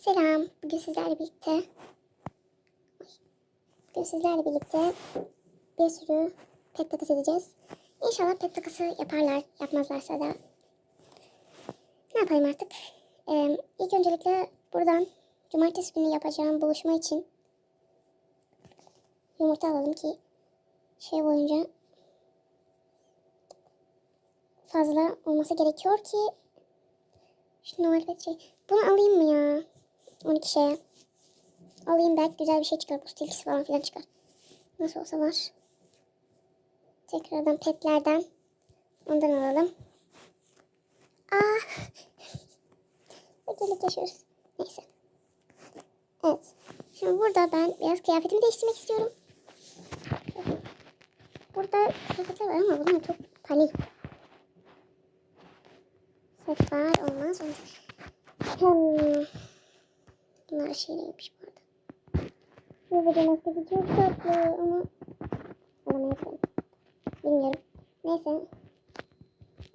Selam. Bugün sizlerle birlikte. Bugün sizlerle birlikte bir sürü pet takası edeceğiz. İnşallah pet takası yaparlar. Yapmazlarsa da ne yapayım artık. Ee, ilk öncelikle buradan cumartesi günü yapacağım buluşma için yumurta alalım ki şey boyunca fazla olması gerekiyor ki şu normal şey. Bunu alayım mı ya? 12 şeye. Alayım belki güzel bir şey çıkar. Boost ilgisi falan filan çıkar. Nasıl olsa var. Tekrardan petlerden. Ondan alalım. Aa. Fakirlik yaşıyoruz. Neyse. Evet. Şimdi burada ben biraz kıyafetimi değiştirmek istiyorum. Burada kıyafetler var ama bunlar çok pahalı. Set var olmaz. olmaz. Bunlar şeyliymiş bu arada. Bu video maskesi çok tatlı ama alamayabilirim. Bilmiyorum. Neyse.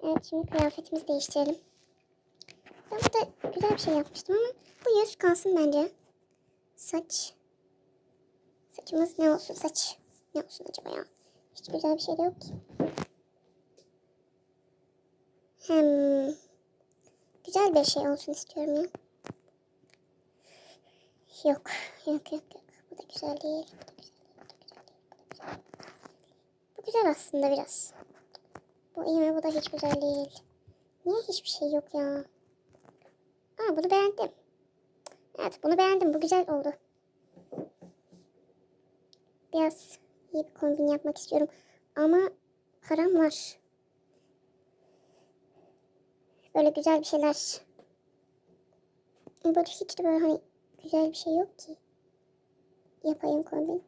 Evet şimdi kıyafetimizi değiştirelim. Ben burada güzel bir şey yapmıştım ama bu yüz kalsın bence. Saç. Saçımız ne olsun saç? Ne olsun acaba ya? Hiç güzel bir şey de yok ki. Hem güzel bir şey olsun istiyorum ya. Yok, yok, yok, yok. Bu da güzel değil. Bu da güzel değil. Bu da güzel değil. Bu da güzel. Bu güzel aslında biraz. Bu iyi mi? Bu da hiç güzel değil. Niye hiçbir şey yok ya? Aa bunu beğendim. Evet bunu beğendim. Bu güzel oldu. Biraz iyi bir kombin yapmak istiyorum. Ama param var. Böyle güzel bir şeyler. Böyle hiç de böyle hani güzel bir şey yok ki. Yapayım kombin.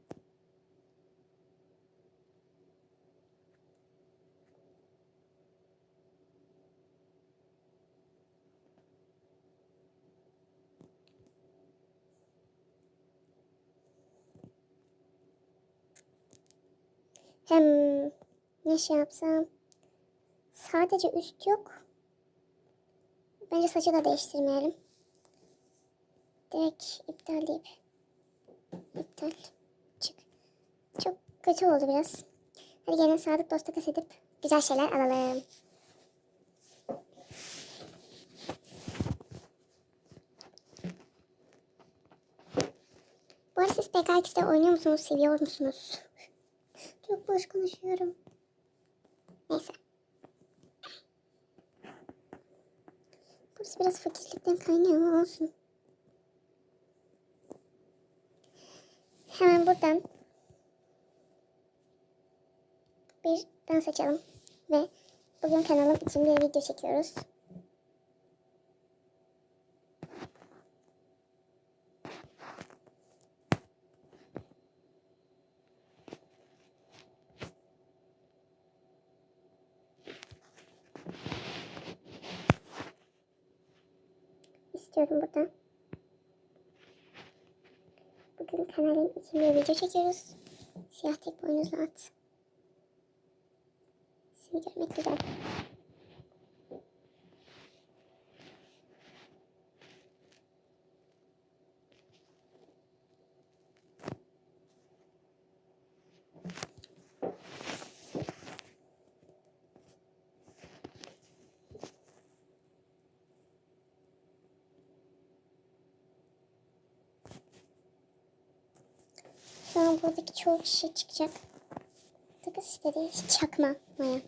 Hem ne şey yapsam. Sadece üst yok. Bence saçı da değiştirmeyelim. Direkt iptal deyip iptal çık. Çok kötü oldu biraz. Hadi gene sadık dosta kas edip güzel şeyler alalım. Bu arada siz PKX'de oynuyor musunuz? Seviyor musunuz? Çok boş konuşuyorum. Neyse. Burası biraz fakirlikten kaynıyor ama olsun. Hemen buradan bir dans açalım. Ve bugün kanalım için bir video çekiyoruz. İstiyorum buradan. İçin bir video çekiyoruz. Siyah tek boynuzlu at. Seni görmek güzel. An buradaki çoğu kişi çıkacak. Takı istediği çakma Maya.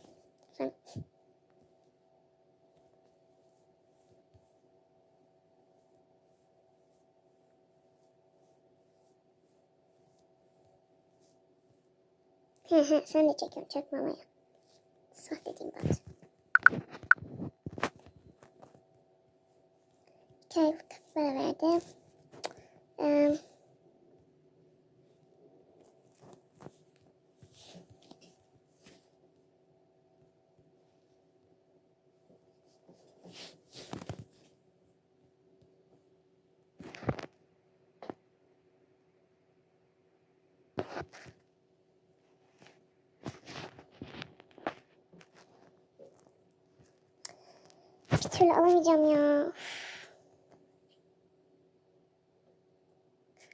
He sen de çekiyorsun çakma Maya. Sahte diyeyim bence. Aylık para verdi. Ee, Bir türlü alamayacağım ya.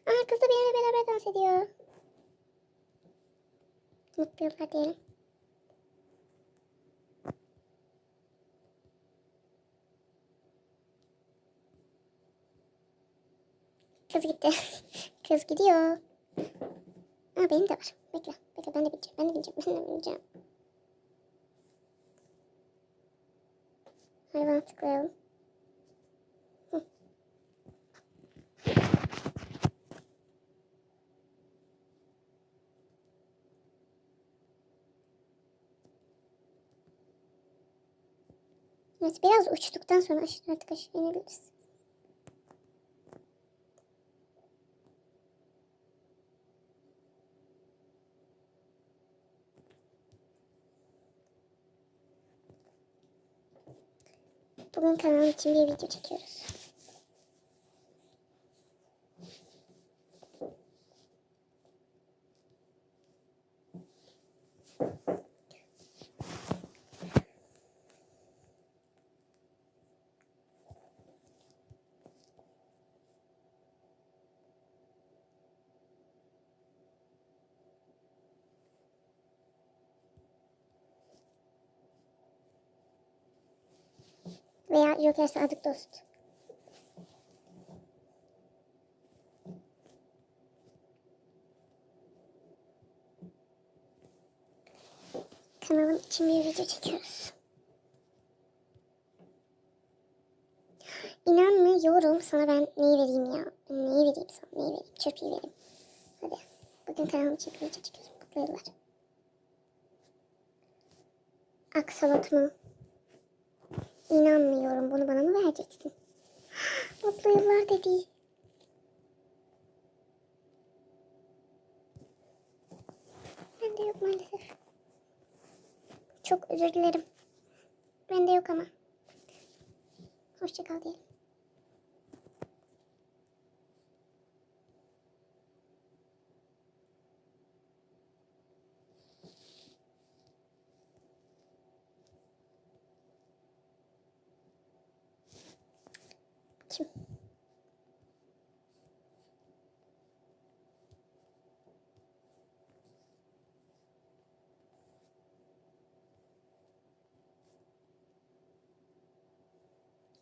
Aa kız da benimle beraber dans ediyor. Mutlu yıllar diyelim. Kız gitti. Kız gidiyor. Aa benim de var. Bekle. Bekle ben de bineceğim. Ben de bineceğim. Ben de bineceğim. Hadi bana tıklayalım. Hı. Evet biraz uçtuktan sonra artık aşağı inebiliriz. Bugün kanalım için bir video çekiyoruz. Veya Joker Sadık Dost. Kanalım için bir video çekiyoruz. İnanmıyorum sana ben neyi vereyim ya. Neyi vereyim sana neyi vereyim. Çöpüyü vereyim. Hadi. Bugün kanalım için bir video çekiyoruz. Mutlu yıllar. Aksalat mı? İnanmıyorum. Bunu bana mı vereceksin? Mutlu yıllar dedi. Bende yok maalesef. Çok özür dilerim. Bende yok ama. Hoşça kal diyelim.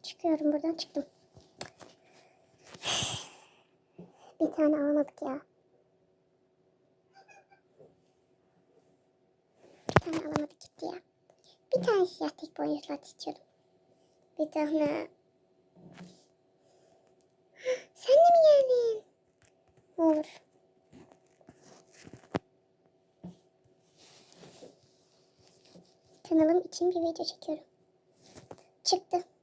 Çıkıyorum buradan çıktım. Bir tane alamadık ya. Bir tane alamadık gitti ya. Bir tane siyah tek boyutlu at istiyordum. Bir tane sen de mi geldin? Olur. Kanalım için bir video çekiyorum. Çıktı.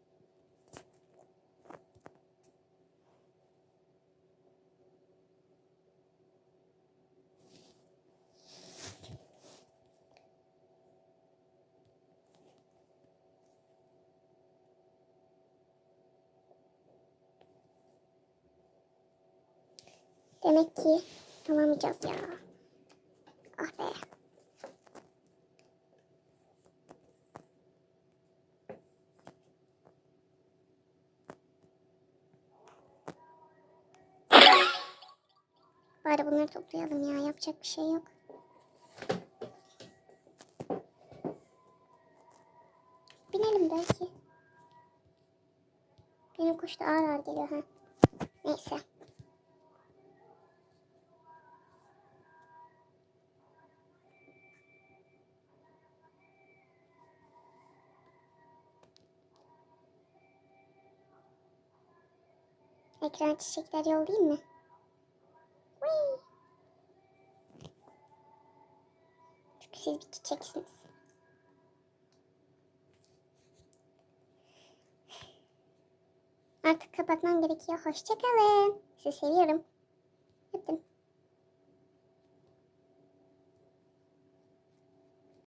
Demek ki alamayacağız ya. Ah be. Bari bunları toplayalım ya. Yapacak bir şey yok. Binelim belki. Benim kuş da ağır ağır geliyor ha. Neyse. Ekran çiçekler yollayayım mı? Whee! Çünkü siz bir çiçeksiniz. Artık kapatmam gerekiyor. Hoşçakalın. Sizi seviyorum.